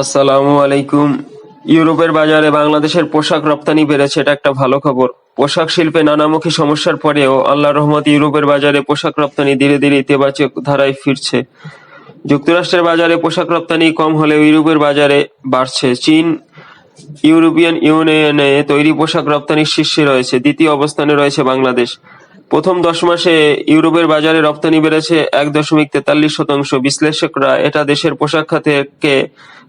আসসালামু আলাইকুম। ইউরোপের বাজারে বাংলাদেশের পোশাক রপ্তানি বেড়েছে, এটা একটা ভালো খবর। পোশাক শিল্পে নানামুখী সমস্যার পরেও আল্লাহ রহমত ইউরোপের বাজারে পোশাক রপ্তানি ধীরে ধীরে ইতিবাচক ধারায় ফিরছে। যুক্তরাষ্ট্রের বাজারে পোশাক রপ্তানি কম হলেও ইউরোপের বাজারে বাড়ছে। চীন, ইউরোপিয়ান ইউনিয়নে তৈরি পোশাক রপ্তানির শীর্ষে রয়েছে, দ্বিতীয় অবস্থানে রয়েছে বাংলাদেশ। প্রথম দশ মাসে ইউরোপের বাজারে রপ্তানি বেড়েছে এক দশমিক তেতাল্লিশ শতাংশ। বিশ্লেষকরা এটা দেশের পোশাক খাতকে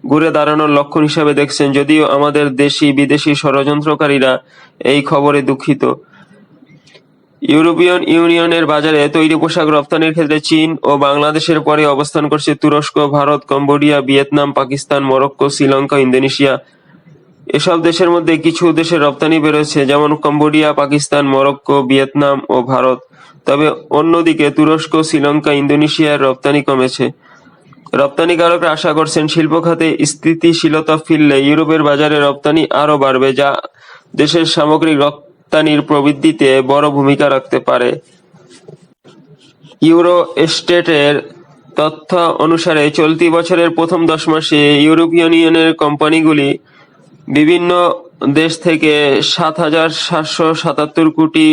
ঘুরে দাঁড়ানোর লক্ষণ হিসাবে দেখছেন, যদিও আমাদের দেশি বিদেশি ষড়যন্ত্রকারীরা এই খবরে দুঃখিত। ইউরোপিয়ান ইউনিয়নের বাজারে তৈরি পোশাক রপ্তানির ক্ষেত্রে চীন ও বাংলাদেশের পরে অবস্থান করছে তুরস্ক, Bharat, Cambodia, Vietnam, Pakistan, Morocco, Sri Lanka, Indonesia এসব দেশের মধ্যে কিছু দেশের রপ্তানি বেরোচ্ছে যেমন কম্বোডিয়া, পাকিস্তান, মরক্কো, ভিয়েতনাম ও ভারত। তবে অন্যদিকে তুরস্ক, শ্রীলঙ্কা ইন্দোনেশিয়ার রপ্তানি কমেছে। রপ্তানিকারকরা আশা করছেন শিল্প খাতে স্থিতিশীলতা ফিরলে ইউরোপের বাজারে রপ্তানি আরও বাড়বে, যা দেশের সামগ্রিক রপ্তানির প্রবৃদ্ধিতে বড় ভূমিকা রাখতে পারে। ইউরো এস্টেটের তথ্য অনুসারে, চলতি বছরের প্রথম দশ মাসে ইউরোপীয় ইউনিয়নের কোম্পানিগুলি বিভিন্ন দেশ থেকে সাত হাজার সাতশো সাতাত্তর কোটি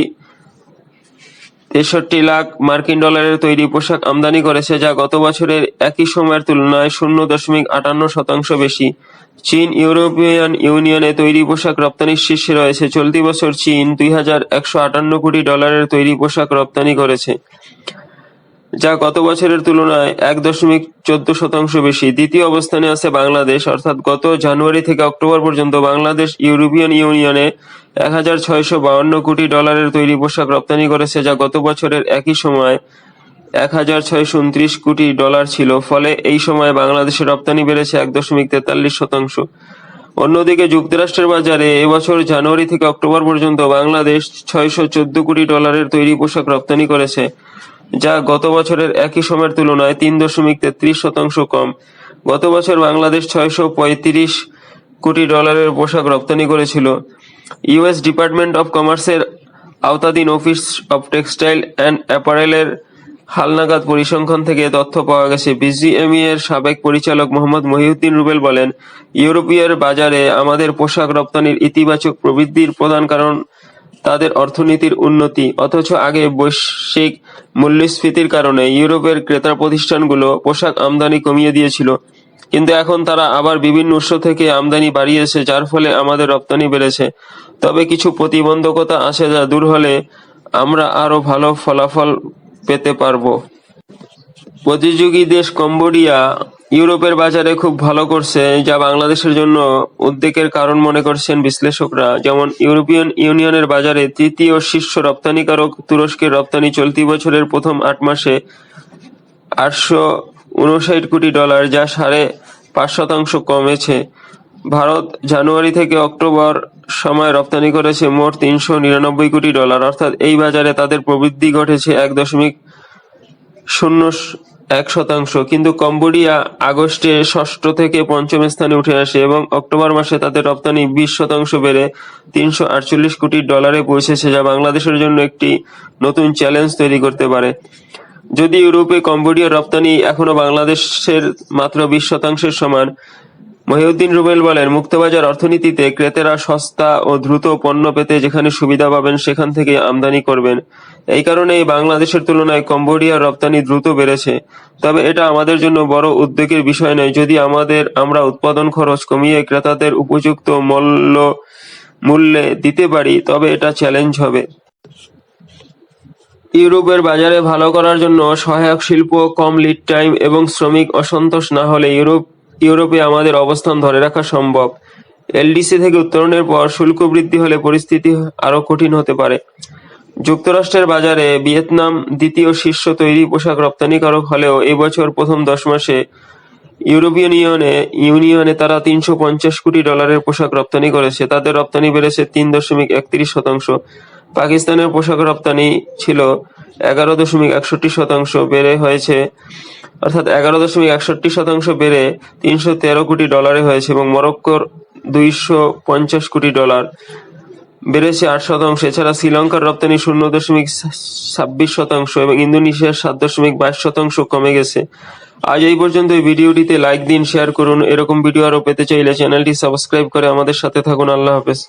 তেষট্টি লাখ মার্কিন ডলারের তৈরি পোশাক আমদানি করেছে, যা গত বছরের একই সময়ের তুলনায় শূন্য দশমিক আটান্ন শতাংশ বেশি। চীন ইউরোপিয়ান ইউনিয়নে তৈরি পোশাক রপ্তানির শীর্ষে রয়েছে। চলতি বছর চীন দুই হাজার একশো আটান্ন কোটি ডলারের তৈরি পোশাক রপ্তানি করেছে। যা গত বছরের তুলনায় এক দশমিক চোদ্দ শতাংশ বেশি। দ্বিতীয় অবস্থানে আছে বাংলাদেশ, অর্থাৎ গত জানুয়ারি থেকে অক্টোবর পর্যন্ত বাংলাদেশ ইউরোপিয়ান ইউনিয়নে এক হাজার ছয়শো বাউন্ন কোটি ডলারের তৈরি পোশাক রপ্তানি করেছে, যা গত বছরের একই সময় এক হাজার ছয়শো উনত্রিশ কোটি ডলার ছিল। ফলে এই সময়ে বাংলাদেশের রপ্তানি বেড়েছে এক দশমিক তেতাল্লিশ শতাংশ। অন্যদিকে যুক্তরাষ্ট্রের বাজারে এবছর জানুয়ারি থেকে অক্টোবর পর্যন্ত বাংলাদেশ ছয়শো চোদ্দ কোটি ডলারের তৈরি পোশাক রপ্তানি করেছে। যা গত বছরের একই সময়ের তুলনায় তিন দশমিক তেত্রিশ শতাংশ কম। গত বছর বাংলাদেশ ছয়শো পঁয়ত্রিশ কোটি ডলারের পোশাক রপ্তানি করেছিল। ইউএস ডিপার্টমেন্ট অফ কমার্সের আওতাধীন অফিস অফ টেক্সটাইল অ্যান্ড অ্যাপারেলের হালনাগাদ পরিসংখ্যান থেকে তথ্য পাওয়া গেছে। বিজিএমই এর সাবেক পরিচালক মোহাম্মদ মহিউদ্দিন রুবেল বলেন, ইউরোপীয় বাজারে আমাদের পোশাক রপ্তানির ইতিবাচক প্রবৃদ্ধির প্রধান কারণ তাদের অর্থনীতির উন্নতি, অথচ আগে বৈশ্বিক মূল্যস্ফীতির কারণে ইউরোপের ক্রেতা প্রতিষ্ঠানগুলো পোশাক আমদানি কমিয়ে দিয়েছিল। কিন্তু এখন তারা আবার বিভিন্ন উৎস থেকে আমদানি বাড়িয়েছে, যার ফলে আমাদের রপ্তানি বেড়েছে। তবে কিছু প্রতিবন্ধকতা আছে যা দূর হলে আমরা আরও ভালো ফলাফল পেতে পারব। প্রতিযোগী দেশ কম্বোডিয়া ইউরোপের বাজারে খুব ভালো করছে, যা বাংলাদেশের জন্য উদ্বেগের কারণ মনে করছেন বিশ্লেষকরা। যেমন, ইউরোপিয়ান ইউনিয়নের বাজারে তৃতীয় শীর্ষ রপ্তানিকারক তুরস্কের রপ্তানি চলতি বছরের প্রথম আট মাসে আটশো উনষাট কোটি ডলার, যা সাড়ে পাঁচ শতাংশ কমেছে। ভারত জানুয়ারি থেকে অক্টোবর সময় রপ্তানি করেছে মোট তিনশো নিরানব্বই কোটি ডলার, অর্থাৎ এই বাজারে তাদের প্রবৃদ্ধি ঘটেছে এক দশমিক শূন্য এক শতাংশ। কিন্তু কম্বোডিয়া আগস্টে ষষ্ঠ থেকে পঞ্চম স্থানে উঠে আসে এবং অক্টোবর মাসে তাদের রপ্তানি বিশ শতাংশ বেড়ে তিনশো আটচল্লিশ কোটি ডলারে পৌঁছেছে, যা বাংলাদেশের জন্য একটি নতুন চ্যালেঞ্জ তৈরি করতে পারে। যদি ইউরোপে কম্বোডিয়ার রপ্তানি এখনও বাংলাদেশের মাত্র বিশ শতাংশের সমান মহিউদ্দিন রুবেল বলেন, মুক্তবাজার অর্থনীতিতে ক্রেতারা সস্তা ও দ্রুত পণ্য পেতে যেখানে সুবিধা পাবেন সেখান থেকে আমদানি করবেন। এই কারণেই বাংলাদেশের তুলনায় কম্বোডিয়ার রপ্তানি দ্রুত বেড়েছে। তবে এটা আমাদের জন্য বড় উদ্বেগের বিষয় নয়। যদি আমাদের, আমরা উৎপাদন খরচ কমিয়ে ক্রেতাদের উপযুক্ত মূল্য মূল্যে দিতে পারি, তবে এটা চ্যালেঞ্জ হবে। ইউরোপের বাজারে ভালো করার জন্য সহায়ক শিল্প, কম লিড টাইম এবং শ্রমিক অসন্তোষ না হলে ইউরোপ ইউরোপে আমাদের অবস্থান ধরে রাখা সম্ভব। এলডিসি থেকে উত্তরণের পর শুল্ক বৃদ্ধি হলে পরিস্থিতি আরও কঠিন হতে পারে। যুক্তরাষ্ট্রের বাজারে ভিয়েতনাম দ্বিতীয় শীর্ষ তৈরি পোশাক রপ্তানিকারক হলেও এই বছর প্রথম দশ মাসে ইউরোপিয়ান ইউনিয়নে ইউনিয়নে তারা তিনশো পঞ্চাশ কোটি ডলারের পোশাক রপ্তানি করেছে। তাদের রপ্তানি বেড়েছে তিন দশমিক একত্রিশ শতাংশ। পাকিস্তানের পোশাক রপ্তানি ছিল এগারো দশমিক একষট্টি শতাংশ। বেড়ে হয়েছে অর্থাৎ এগারো দশমিক একষট্টি শতাংশ বেড়ে তিনশো তেরো কোটি ডলারে হয়েছে এবং মরক্কোর দুইশো পঞ্চাশ কোটি ডলার বেড়েছে আট শতাংশ। এছাড়া শ্রীলঙ্কার রপ্তানি শূন্য দশমিক ছাব্বিশ শতাংশ এবং ইন্দোনেশিয়ার সাত দশমিক বাইশ শতাংশ কমে গেছে। আজ এই পর্যন্ত এই ভিডিওটিতে লাইক দিন, শেয়ার করুন। এরকম ভিডিও আরও পেতে চাইলে চ্যানেলটি সাবস্ক্রাইব করে আমাদের সাথে থাকুন। আল্লাহ হাফেজ।